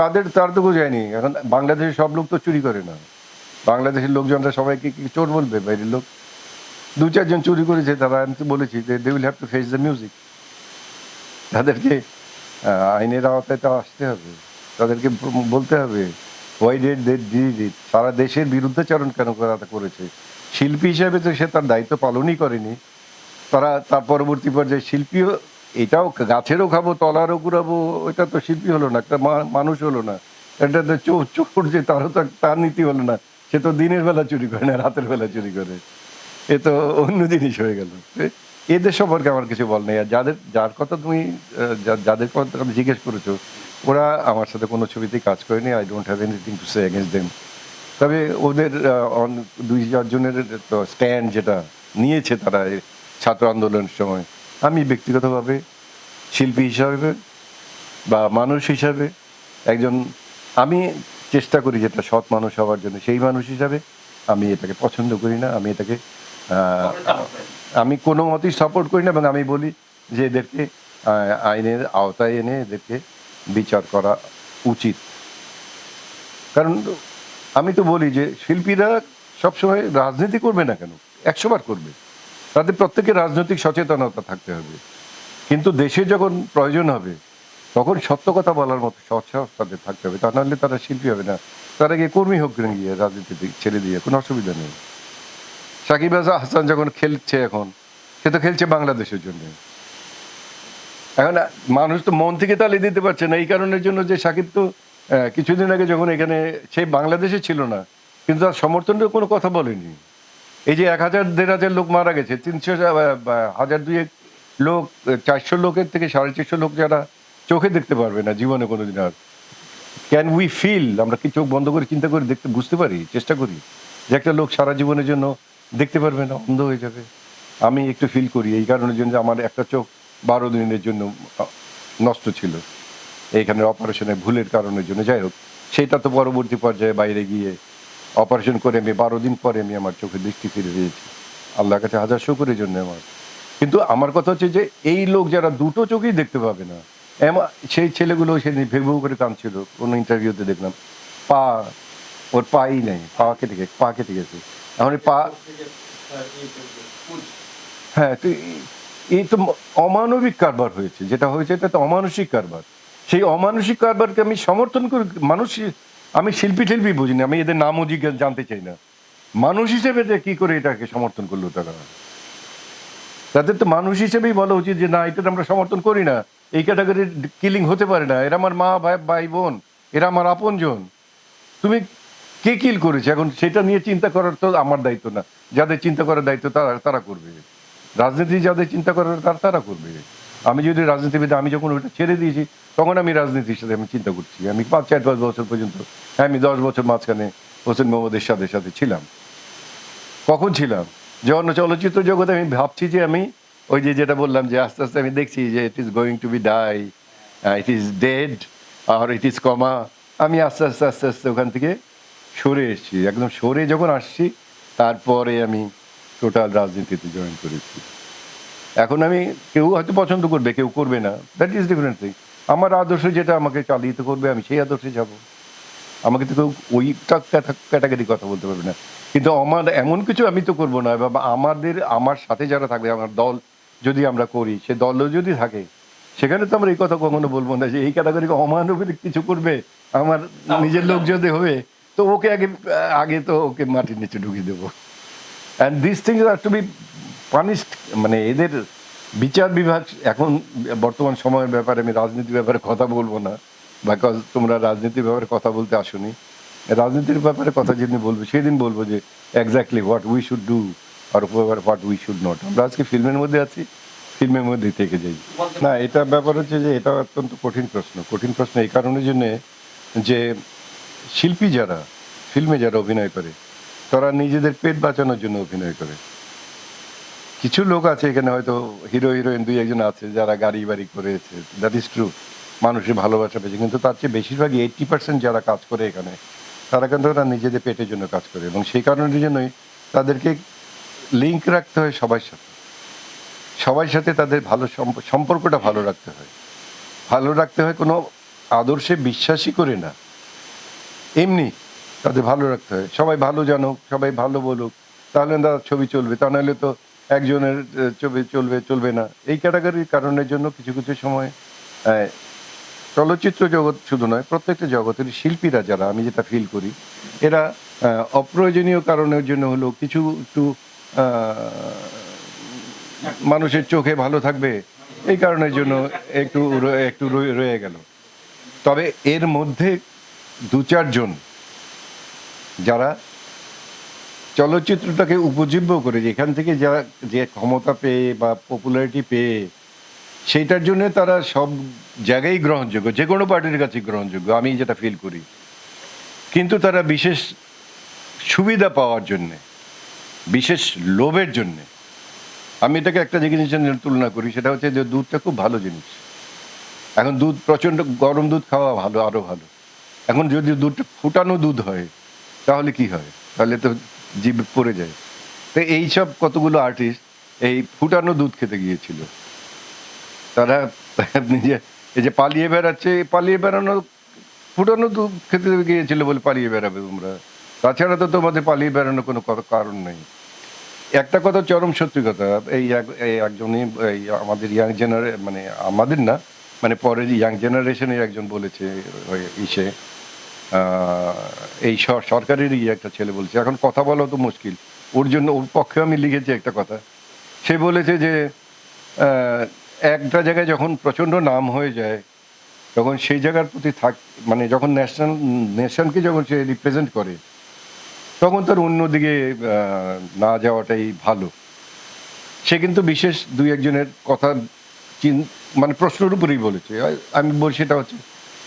তাদের তার তো যায়নি এখন বাংলাদেশের সব লোক তো চুরি করে না। বাংলাদেশের লোকজনরা সবাইকে কি চোর বলবে? বাইরের লোক। দু চারজন চুরি করেছে তারা আমি তো বলেছি they will have to face the music তাদেরকে আইনের আওতায় তো আসতে হবে। তাদেরকে বলতে হবে why did they did it সারা দেশের বিরুদ্ধাচরণ কেন তারা করেছে? শিল্পী হিসেবে তো সে তার দায়িত্ব পালনই করেনি। তারা তার পরবর্তী পর্যায়ে শিল্পীও এটাও গাছেরও খাব, তলারও ঘুরাবো ওইটা তো শিল্পী হলো না, একটা মানুষ হলো না। এটা তো চোর চোর যে তারও তো তার নীতি হলো না। সে তো দিনের বেলা চুরি করে না, রাতের বেলা চুরি করে। এ তো অন্য জিনিস হয়ে গেল। এদের সম্পর্কে আমার কিছু বল নেই। আর যাদের, যার কথা তুমি যাদের কথা তুমি জিজ্ঞেস করেছ, ওরা আমার সাথে কোনো ছবিতেই কাজ করেনি। I don't have anything to say against them তবে ওদের দুই চারজনের স্ট্যান্ড যেটা নিয়েছে তারা ছাত্র আন্দোলনের সময়। আমি ব্যক্তিগতভাবে শিল্পী হিসাবে বা মানুষ হিসাবে একজন, আমি চেষ্টা করি যেটা সৎ মানুষ হওয়ার জন্য, সেই মানুষ হিসাবে আমি এটাকে পছন্দ করি না, আমি এটাকে আমি কোনো মতেই সাপোর্ট করি না এবং আমি বলি যে এদেরকে আইনের আওতায় এনে এদেরকে বিচার করা উচিত। কারণ আমি তো বলি যে শিল্পীরা সবসময় রাজনীতি করবে না কেন? একশোবার করবে। তাদের প্রত্যেকের রাজনৈতিক সচেতনতা থাকতে হবে। কিন্তু দেশে যখন প্রয়োজন হবে, তখন সত্য কথা বলার মতো সৎসাহস তাদের থাকতে হবে। তা নাহলে তারা শিল্পী হবে না। তারা গিয়ে কর্মী হোক গিয়ে রাজনীতিতে ছেড়ে দিয়ে, কোনো অসুবিধা নেই। সাকিব হাসান যখন খেলছে এখন, সে তো খেলছে বাংলাদেশের জন্য। এখন মানুষ তো মন থেকে তালি দিতে পারছে না। এই কারণের জন্য যে সাকিব তো কিছুদিন আগে যখন এখানে, সে বাংলাদেশে ছিল না, কিন্তু তার সমর্থনের কোনো কথা বলেনি। এই যে এক হাজার, দেড় হাজার লোক মারা গেছে, তিনশো হাজার দুয়েক লোক, চারশো লোকের থেকে সাড়ে চারশো লোক যারা চোখে দেখতে পারবে না, জীবনে কোনোদিন আর। ক্যান উই ফিল আমরা কি চোখ বন্ধ করে চিন্তা করে দেখতে, বুঝতে পারি, চেষ্টা করি, যে একটা লোক সারা জীবনের জন্য দেখতে পারবে না, অন্ধ হয়ে যাবে। আমি একটু ফিল করি, এই কারণের জন্য আমার একটা চোখ বারো দিনের জন্য নষ্ট ছিল। এইখানে অপারেশনে ভুলের কারণের জন্য। যাই হোক, সেটা তো পরবর্তী পর্যায়ে বাইরে গিয়ে অপারেশন করে আমি বারো দিন পরে আমি আমার চোখে দৃষ্টি ফিরে পেয়েছি। আল্লাহর কাছে হাজার শুকুরের জন্য আমার। কিন্তু আমার কথা হচ্ছে যে, এই লোক যারা দুটো চোখেই দেখতে পাবে না সেই ছেলেগুলো সেদিন ভেবু করে কাঁদছিল, কোনো ইন্টারভিউতে দেখলাম। পা, ওর পাই নেই, পা কেটে গেছে, পা কেটে গেছে। এখন পা হ্যাঁ তো এই- এই তো অমানবিক কারবার হয়েছে। যেটা হয়েছে, এটা তো অমানসিক কারবার। সেই অমানসিক কারবারকে আমি সমর্থন করি, মানুষ আমি শিল্পী টিল্পী বুঝিনি, আমি এদের নামও জিজ্ঞেস জানতে চাই না। মানুষ হিসেবে কি করে এটাকে সমর্থন করল তারা? তাদের তো মানুষ হিসেবেই বলা উচিত যে, না, এটা আমরা সমর্থন করি না। এই ক্যাটাগরির কিলিং হতে পারে না। এরা আমার মা, ভাই ভাই, বোন, এরা আমার আপনজন। তুমি কে কিল করেছে? এখন সেটা নিয়ে চিন্তা করার তো আমার দায়িত্ব না। যাদের চিন্তা করার দায়িত্ব তারা তারা করবে। রাজনীতি যাদের চিন্তা করার, তারা তারা করবে। আমি যদি রাজনীতিবিদ, আমি যখন ওইটা ছেড়ে দিয়েছি, তখন আমি রাজনীতির সাথে আমি চিন্তা করছি। আমি পাঁচ, চার পাঁচ বছর পর্যন্ত হ্যাঁ আমি দশ বছর মাঝখানে হোসেন মোহাম্মদ সাথে সাথে ছিলাম। কখন ছিলাম? যখন চলচ্চিত্র জগতে আমি ভাবছি যে আমি, ওই যে যেটা বললাম যে আস্তে আস্তে আমি দেখছি যে it is going to be die it is dead R it is coma আমি আস্তে আস্তে আস্তে আস্তে ওখান থেকে সরে এসেছি। একদম সরে যখন আসছি, তারপরে আমি টোটাল রাজনীতিতে জয়েন করেছি। এখন আমি কেউ হয়তো পছন্দ করবে, কেউ করবে না। দ্যাট ইজ ডিফারেন্ট থিং আমার আদর্শ যেটা আমাকে চালিত করবে, আমি সেই আদর্শে যাব। আমাকে তো কেউ ওইটা ক্যাটাগরি কথা বলতে পারবে না। কিন্তু আমার এমন কিছু আমি তো করব না, বা আমাদের, আমার সাথে যারা থাকবে, আমার দল যদি আমরা করি, সে দলও যদি থাকে, সেখানে তো আমরা এই কথা কখনো বলব না যে এই ক্যাটাগরিকে অমানবিক কিছু করবে, আমার নিজের লোক যদি হবে, তো ওকে আগে আগে তো ওকে মাটির নিচে ঢুকিয়ে দেবো। And this things are to be punished মানে এদের বিচার বিভাগ এখন বর্তমান সময়ের ব্যাপারে আমি রাজনীতির ব্যাপারে কথা বলব না বিকজ তোমরা রাজনীতির ব্যাপারে কথা বলতে আসোনি। রাজনীতির ব্যাপারে কথা যেদিন বলব, সেদিন বলব যে exactly what we should do R what we should not আমরা আজকে ফিল্মের মধ্যে আছি, ফিল্মের মধ্যেই থেকে যাই। না, এটা ব্যাপার হচ্ছে যে এটা অত্যন্ত কঠিন প্রশ্ন। কঠিন প্রশ্ন এই কারণের জন্যে যে শিল্পী যারা, ফিল্মে যারা অভিনয় করে, তারা নিজেদের পেট বাঁচানোর জন্য অভিনয় করে। কিছু লোক আছে এখানে হয়তো হিরো, হিরোইন দুই একজন আছে যারা গাড়ি বাড়ি করেছে দ্যাট ইজ ট্রু মানুষের ভালোবাসা পেয়েছে। কিন্তু তার চেয়ে বেশিরভাগই এইট্টি পার্সেন্ট যারা কাজ করে এখানে, তারা কিন্তু তারা নিজেদের পেটের জন্য কাজ করে এবং সেই কারণের জন্যই তাদেরকে লিঙ্ক রাখতে হয় সবার সাথে। সবার সাথে তাদের ভালো সম্পর্কটা ভালো রাখতে হয়। ভালো রাখতে হয় কোনো আদর্শে বিশ্বাসই করে না। এমনি তাদের ভালো রাখতে হয়। সবাই ভালো জানুক, সবাই ভালো বলুক, তাহলে তার ছবি চলবে। তা নাহলে তো একজনের ছবি চলবে চলবে না। এই ক্যাটাগরির কারণের জন্য কিছু কিছু সময় চলচ্চিত্র জগৎ শুধু নয়, প্রত্যেকটা জগতের শিল্পীরা যারা, আমি যেটা ফিল করি, এরা অপ্রয়োজনীয় কারণের জন্য হলো কিছু একটু মানুষের চোখে ভালো থাকবে, এই কারণের জন্য একটু একটু রয়ে গেল। তবে এর মধ্যে দু চারজন যারা চলচ্চিত্রটাকে উপজীব্য করে, যেখান থেকে যা, যে ক্ষমতা পেয়ে বা পপুলারিটি পেয়ে, সেইটার জন্য তারা সব জায়গায় গ্রহণযোগ্য, যে কোনো পার্টির কাছে গ্রহণযোগ্য, আমি যেটা ফিল করি। কিন্তু তারা বিশেষ সুবিধা পাওয়ার জন্যে, বিশেষ লোভের জন্যে, আমি এটাকে একটা জিনিসের তুলনা করি, সেটা হচ্ছে যে দুধটা খুব ভালো জিনিস। এখন দুধ, প্রচণ্ড গরম দুধ খাওয়া ভালো আরও ভালো। এখন যদি দুধটা ফুটানো দুধ হয়, তাহলে কি হয়? তাহলে তো জীব পড়ে যায়। তো এইসব কতগুলো আর্টিস্ট এই ফুটানো দুধ খেতে গিয়েছিল। তারা নিজে এই যে পালিয়ে বেড়াচ্ছে, পালিয়ে বেড়ানো, ফুটানো দুধ খেতে গিয়েছিল বলে পালিয়ে বেড়াবে তোমরা। তাছাড়া তো তোমাদের পালিয়ে বেড়ানোর কোনো কারণ নেই। একটা কথা চরম সত্যি কথা এই এক- এই একজনই, এই আমাদের ইয়াং জেনারে মানে আমাদের না মানে পরের ইয়াং জেনারেশনের একজন বলেছে ইসে। এই সরকারেরই একটা ছেলে বলছে। এখন কথা বলা তো মুশকিল। ওর জন্য ওর পক্ষে আমি লিখেছি একটা কথা। সে বলেছে যে একটা জায়গায় যখন প্রচণ্ড নাম হয়ে যায়, তখন সেই জায়গার প্রতি থাক মানে যখন ন্যাশনাল নেশনকে যখন সে রিপ্রেজেন্ট করে, তখন তার অন্যদিকে না যাওয়াটাই ভালো। সে কিন্তু বিশেষ দুই একজনের কথা চিন মানে প্রশ্নের উপরেই বলেছে। আমি বলছি, সেটা হচ্ছে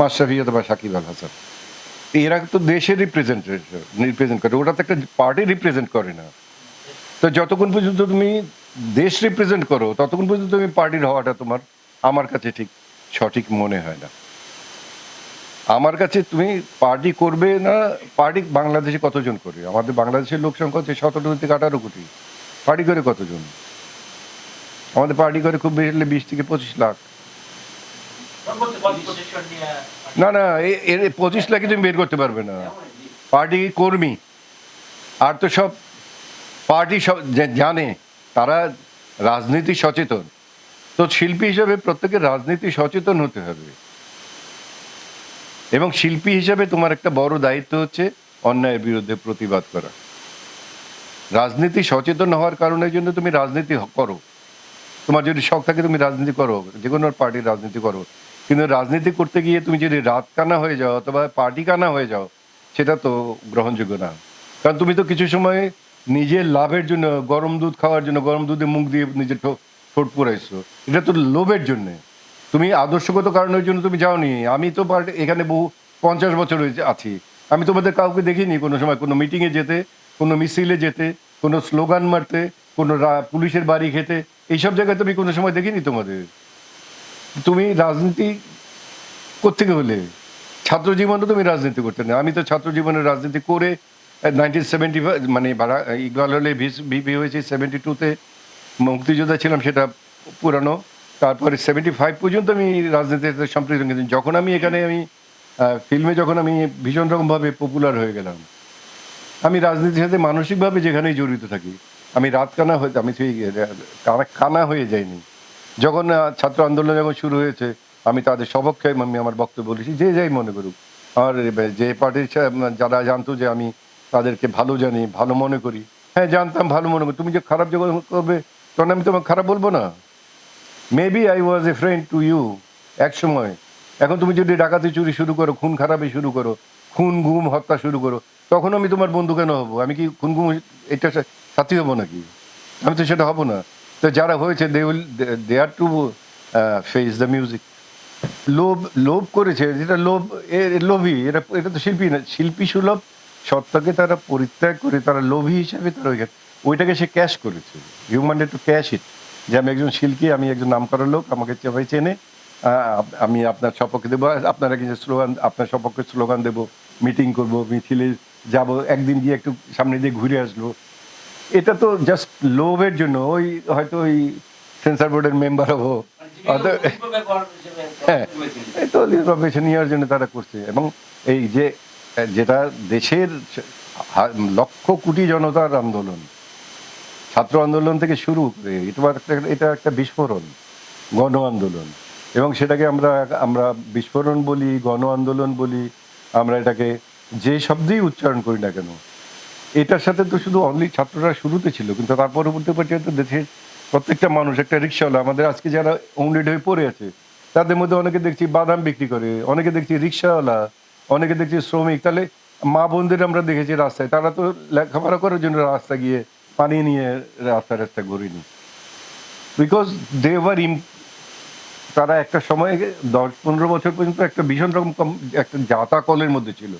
মাশরাফি অথবা সাকিব আল হাসান। এরা তো দেশের রিপ্রেজেন্টেশন রিপ্রেজেন্ট করে। ওটা তো একটা পার্টি রিপ্রেজেন্ট করে না। তো যতক্ষণ পর্যন্ত তুমি দেশ রিপ্রেজেন্ট করো, ততক্ষণ পর্যন্ত তুমি পার্টির হওয়াটা তোমার, আমার কাছে ঠিক সঠিক মনে হয় না। আমার কাছে তুমি পার্টি করবে না পার্টি বাংলাদেশে কতজন করে আমাদের বাংলাদেশের লোক সংখ্যা হচ্ছে সতেরো থেকে আঠারো কোটি। পার্টি করে কতজন? আমাদের পার্টি করে খুব বেশি হলে বিশ থেকে পঁচিশ লাখ। না না এর পঁচিশ লাখে তুমি বের করতে পারবে না। পার্টি কর্মী। আর তো সব পার্টি সব জানে, তারা রাজনীতি সচেতন। তো শিল্পী হিসাবে প্রত্যেকের রাজনীতি সচেতন হতে হবে। এবং শিল্পী হিসাবে তোমার একটা বড় দায়িত্ব হচ্ছে অন্যায়ের বিরুদ্ধে প্রতিবাদ করা। রাজনীতি সচেতন হওয়ার কারণের জন্য তুমি রাজনীতি করো। তোমার যদি শখ থাকে তুমি রাজনীতি করো, যে কোনো পার্টির রাজনীতি করো। কিন্তু রাজনীতি করতে গিয়ে তুমি যদি রাত কানা হয়ে যাও অথবা পার্টি কানা হয়ে যাও, সেটা তো গ্রহণযোগ্য না। কারণ তুমি তো কিছু সময় নিজের লাভের জন্য, গরম দুধ খাওয়ার জন্য, গরম দুধে মুখ দিয়ে নিজের ঠোঁট পুরাইছো। এটা তো লোভের জন্যে। তুমি আদর্শগত কারণের জন্য তুমি যাওনি। আমি তো এখানে বহু পঞ্চাশ বছর আছি। আমি তোমাদের কাউকে দেখিনি কোনো সময়, কোনো মিটিংয়ে যেতে, কোনো মিছিলে যেতে, কোনো স্লোগান মারতে, কোনো পুলিশের বাড়ি খেতে। এইসব জায়গায় তুমি কোনো সময় দেখিনি তোমাদের। তুমি রাজনীতি কোথেকে হলে? ছাত্র জীবনে তুমি রাজনীতি করতে না আমি তো ছাত্র জীবনে রাজনীতি করে নাইনটিন সেভেন্টি মানে ইকবাল হলে ভিপি হয়েছে সেভেন্টি টুতে মুক্তিযোদ্ধা ছিলাম, সেটা পুরানো। তারপরে সেভেন্টি ফাইভ পর্যন্ত আমি রাজনীতিতে সম্পৃক্ত কিন্তু যখন আমি এখানে আমি ফিল্মে যখন আমি ভীষণ রকমভাবে পপুলার হয়ে গেলাম, আমি রাজনীতির সাথে মানসিকভাবে যেখানেই জড়িত থাকি, আমি রাত কানা হয়ে, আমি সেই কানা হয়ে যাইনি। যখন ছাত্র আন্দোলন যখন শুরু হয়েছে, আমি তাদের সপক্ষে আমি আমার বক্তব্য বলেছি, যে যাই মনে করুক। আর যে পার্টির যারা জানতো যে আমি তাদেরকে ভালো জানি, ভালো মনে করি হ্যাঁ জানতাম, ভালো মনে করি। তুমি যে খারাপ যখন করবে, তখন আমি তোমাকে খারাপ বলব না। Maybe I was a friend to you এক সময়। এখন তুমি যদি ডাকাতি চুরি শুরু করো, খুন খারাপি শুরু করো, খুন, গুম, হত্যা শুরু করো, তখন আমি তোমার বন্ধু কেন হব? আমি কি খুন, গুম, এটা সাথী হব নাকি? আমি তো সেটা হব না। তো যারা হয়েছে they will they are to face the music লোভ লোভ করেছে, যেটা লোভ লোভী এটা এটা তো শিল্পী না। শিল্পী সুলভ সত্তাকে তারা পরিত্যাগ করে, তারা লোভী হিসাবে তারা ওইখানে, ওইটাকে সে ক্যাশ করেছে। হিউম্যান টু ক্যাশ ইট যে আমি একজন শিল্পী, আমি একজন নাম করার লোক, আমাকে সবাই চেনে আমি আপনার সপক্ষে দেবো, আপনারা কিছু স্লোগান, আপনার সপক্ষে স্লোগান দেবো মিটিং করব, মিছিলে যাব, একদিন গিয়ে একটু সামনে দিয়ে ঘুরে আসব এটা তো জাস্ট লোভের জন্য ওই হয়তো ওই সেন্সার বোর্ডের মেম্বার হব। হ্যাঁ এই তো বেছে নেওয়ার জন্য তারা করছে। এবং এই যে যেটা দেশের লক্ষ কোটি জনতার আন্দোলন ছাত্র আন্দোলন থেকে শুরু করে এটা এটা একটা বিস্ফোরণ গণ আন্দোলন। এবং সেটাকে আমরা আমরা বিস্ফোরণ বলি গণ আন্দোলন বলি আমরা এটাকে যে শব্দেই উচ্চারণ করি না কেন এটার সাথে তো শুধু অনলি ছাত্ররা শুরুতে ছিল, কিন্তু তার পরবর্তী পর্যায়ে দেশের প্রত্যেকটা মানুষ, একটা রিক্সাওয়ালা, আমাদের আজকে যারা উন্ডেড হয়ে পড়ে আছে, তাদের মধ্যে অনেকে দেখছি বাদাম বিক্রি করে, অনেকে দেখছি রিক্সাওয়ালা, অনেকে দেখছি শ্রমিক, তাহলে মা বোনদের আমরা দেখেছি রাস্তায়, তারা তো লেখাপড়া করার জন্য রাস্তা গিয়ে পানি নিয়ে রাস্তা রাস্তা ঘুরিনি বিকজ দে ওয়ার ইম তারা একটা সময় দশ পনেরো বছর পর্যন্ত একটা ভীষণ রকম কম- একটা জাতা কলের মধ্যে ছিল।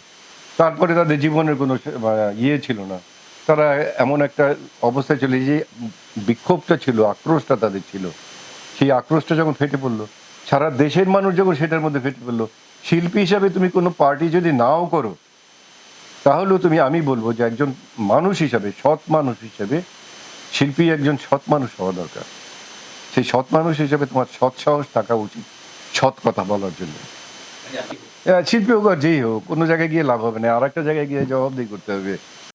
তারপরে তাদের জীবনের কোনো ইয়ে ছিল না। তারা এমন একটা অবস্থায় চলে যে বিক্ষোভটা ছিল আক্রোশটা তাদের ছিল। সেই আক্রোশটা যখন ফেটে পড়ল সারা দেশের মানুষ যখন সেটার মধ্যে ফেটে পড়ল শিল্পী হিসাবে তুমি কোনো পার্টি যদি নাও করো তাহলেও তুমি আমি বলব যে একজন মানুষ হিসাবে সৎ মানুষ হিসাবে শিল্পী একজন সৎ মানুষ হওয়া দরকার। সেই সৎ মানুষ হিসাবে তোমার সৎ সাহস থাকা উচিত সৎ কথা বলার জন্য। আহ, শিল্পী হোক আর যেই হোক কোনো জায়গায় গিয়ে লাভ হবে না আর একটা জায়গায় গিয়ে জবাবদিহি করতে হবে।